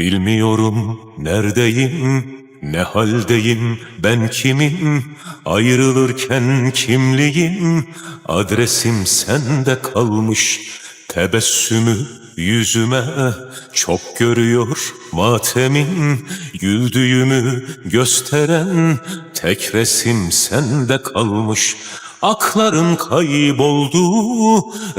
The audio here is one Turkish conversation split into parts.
Bilmiyorum neredeyim, ne haldeyim, ben kimim? Ayrılırken kimliğim, adresim sende kalmış. Tebessümü yüzüme çok görüyor matemin Güldüğümü gösteren tek resim sende kalmış Akların kayboldu,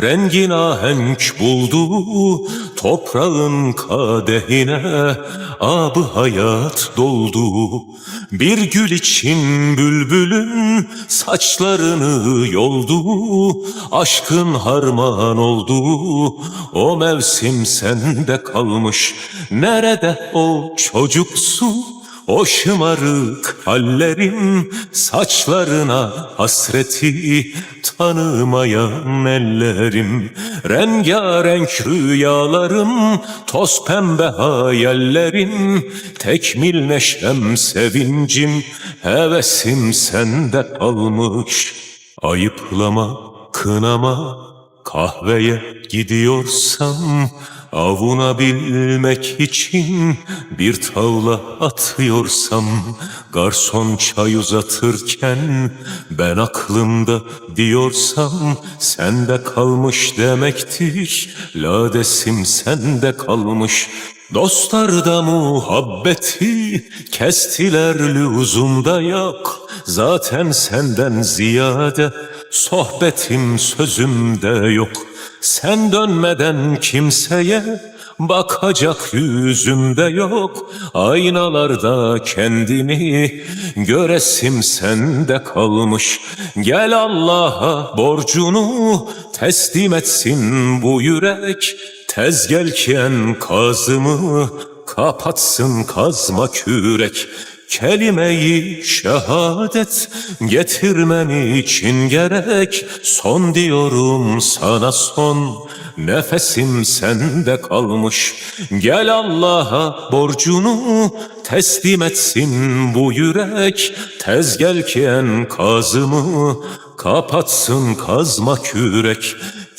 rengin ahenk buldu. Toprağın kadehine abı hayat doldu. Bir gül için bülbülün saçlarını yoldu. Aşkın harman oldu, o mevsim sende kalmış. Nerede o çocuksu o şımarık hallerim saçlarına hasreti tanımayan ellerim rengarenk rüyalarım toz pembe hayallerim tekmil neşem sevincim hevesim sende kalmış. Ayıplama kınama kahveye gidiyorsam Avunabilmek için bir tavla atıyorsam Garson çay uzatırken ben aklımda diyorsam Sende kalmış demektir. Ladesim sende kalmış Dostlarda muhabbeti kestiler lüzumda yok. Zaten senden ziyade sohbetim sözümde yok. Sen dönmeden kimseye bakacak yüzümde yok. Aynalarda kendimi göresim sende kalmış. Gel Allah'a borcunu teslim etsin bu yürek. Tez gel ki enkazımı kapatsın kazma kürek Kelimeyi şehadet getirmem için gerek. Son diyorum sana son. Nefesim sende kalmış. Gel Allah'a borcunu teslim etsin bu yürek. Tez gel ki enkazımı kapatsın kazma kürek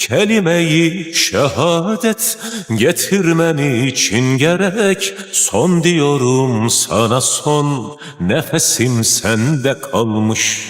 Kelimeyi şehadet getirmem için gerek. Son diyorum sana son nefesim sende kalmış